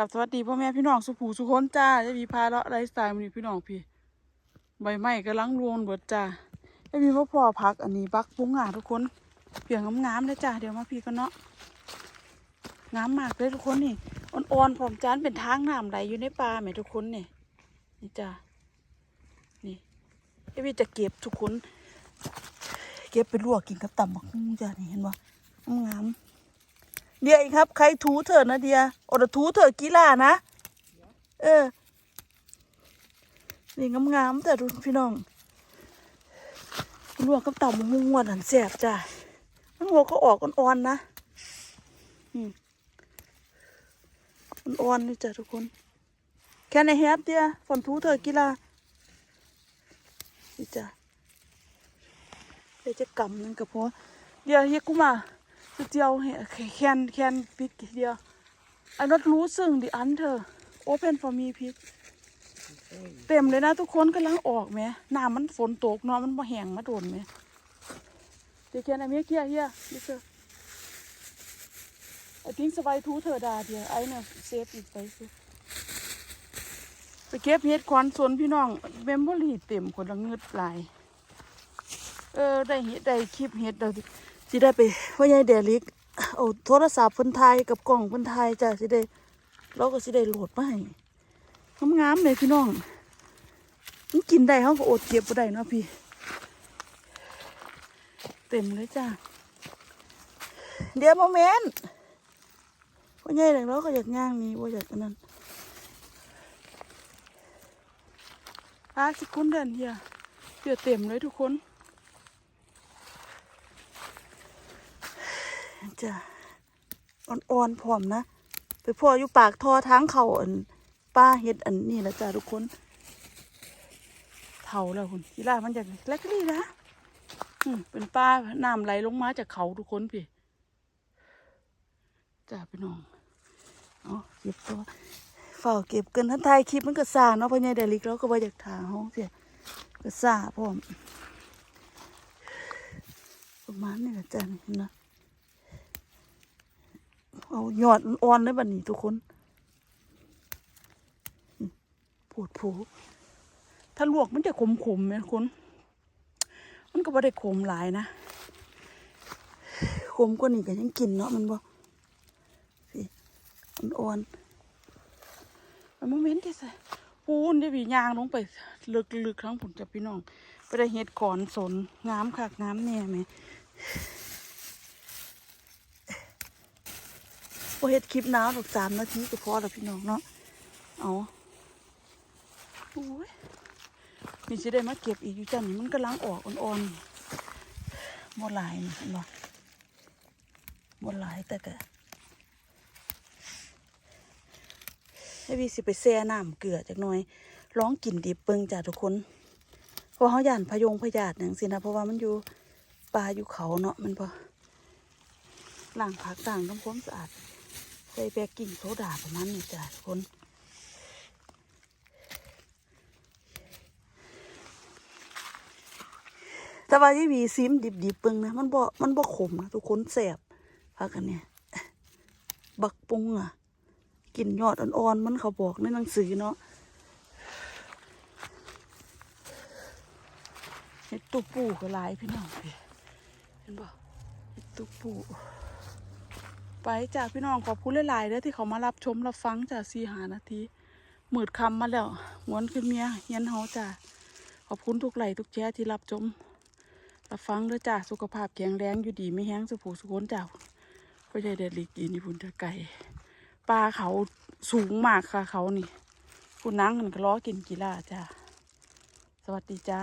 กับสวัสดีพ่อแม่พี่น้องสุภูสุคนจ้าจะมีพาเลาะไลฟ์สไตล์มันพี่น้องพี่ ใบไม้กำลังรวงเบิดจ้าจะมีพ่อพ่อพักอันนี้บักปุ้งอะทุกคนเพียงงามๆเลยจ้าเดี๋ยวมาพี่กันเนาะงามมากเลยทุกคนนี่อ่อนๆผมจานเป็นทางน้ำไหลอยู่ในป่าไหมทุกคนนี่นี่จ้านี่เอวีจะเก็บทุกคน เก็บไปลวกกินกับตำบักหุ่งจ้านี่เห็นบ่งาม เดียอีกครับ ใครถูเถอะนะเดียโอดถูเถอกีฬานะ เออ นี่งามๆแต่ดูพี่น้องลวกกับเต่ามุ้งวนหันแสบจ้ะน้ำหัวก็ออกอ่อนๆนะอืมอ่อนๆนี่จ้ะทุกคนแค่ในแฮปเดียฝนถูเถอกีฬานี่จ้ะเดี๋ยวจะกำนั่นก็พอเดี๋ยวเฮียกูมา เจียวเห็นแคนแคนพิกเดียว I not รู้ซึ่งดิอันเธอ open for me พิกเต็มเลยนะทุกคนกำลังออกไหมน้ำมันฝนตกเนาะมันมาแห้งมาโดนไหมเดี๋ยวแคนไอเมียเกียเฮียดิเธอ I think สบายทูเธอดาเดียวไอ้เนี่ยเซฟอีกไปสิไปเก็บเห็ดควันสวนพี่น้องเมมโมรี่เต็มคนละเงืดหลาย เออได้เห็ดได้คลิปเห็ดเรา สิได้ไปพ่อใหญ่เดลิกเอาโทรศัพท์เพิ่นถ่ายกับกล้องเพิ่นถ่ายจ้ะสิได้เราก็สิได้โหลดมาให้งามๆเลยพี่น้องมันกินได้เขาก็อดเก็บบ่ได้เนาะพี่ เต็มเลยจ้ะเดี๋ยวโมเมนต์พ่อใหญ่เด็กเราก็อยากย่างนี่ว่าอยากอันนั้นอาสิคุณเดินเฮียเดือดเต็มเลยทุกคน จ้ะอ่อนๆพร้อมนะ ไปพ่ออยู่ปากท่อทางเขาอันป้าเฮ็ดอันนี้แล้วจ้ะทุกคนเท่าแล้วคุณกีฬามันจากเล็กนี่นะเป็นป้าน้ำไหลลงมาจากเขาทุกคนพี่จ้าพี่น้องเอเก็บตัวเฝ้าเก็บเกันท่านไทยคลิปมันก็ซาเนาะพ่อใหญ่เดลิกเราก็บ่อยากถาห้องเสียก็ซาพร้อมประมาณนี้แหละจ้ะนี่นะ เอายอดอ่อนเลยบัดนี้ทุกคนปวดผูถ้าลวกมันจะขมๆไหมคุณมันก็บ่ได้ขมหลายนะ ขมกว่านี้ก็ยังกินเนาะมันบ่สิอ่อนๆมันโมเมนต์ที่ใส่ปูนได้วียางลงไปลึกๆครั้งผมจะพี่น้อง ไปได้เห็ดขอนสนงามคักงามแน่ไหม พอเฮ็ดคลิปน้ำหรอกสามนาทีก็พอแล้วพี่น้องเนาะ เอาโอ้ยนี่สิได้มาเก็บอีกอยู่จันนี่มันกำลังออกอ่อนๆบ่หลายเห็นบ่บ่หลายแต่ก็ให้วีสิไปแช่น้ำเกลือจักหน่อยร้องกลิ่นดิบเบิ่งจ้าทุกคน เพราะเขาหย่านพยงพยาธิอย่างสินะเพราะว่ามันอยู่ป่าอยู่เขาเนาะมันพอล้างผักต่างทำความสะอาด ใส่แบกกิ่งโซดาประมาณนี้จ้ะทุกคนแต่ว่าที่วีซิมดิบๆเปิงนะ มันบ่มันบ่ขมนะทุกคนแสบพักกันเนี่ย บักปุงอะกินยอดอ่อนๆมันเขาบอกในหนังสือเนาะเห็ดตุปูก็หลายพี่น้องเห็นบ่เห็ดตุปู ไปจ้าพี่น้องขอบคุณหลายๆเด้อที่เขามารับชมรับฟังจ้าสีหานาทีหมืดคำมาแล้วหวนขึ้นเมียเฮียนเฮาจ้าขอบคุณทุกไหลทุกแชร์ที่รับชมรับฟังเด้อจ้าสุขภาพแข็งแรงอยู่ดีไม่แห้งสุผูสุขนจ้าก็ได้เด็ดลีกอีนี่พุ่นจะไก่ปลาเขาสูงมากค่ะเขานี่คุณนั่งกันก็ล้อกินกีฬาจ้าสวัสดีจ้า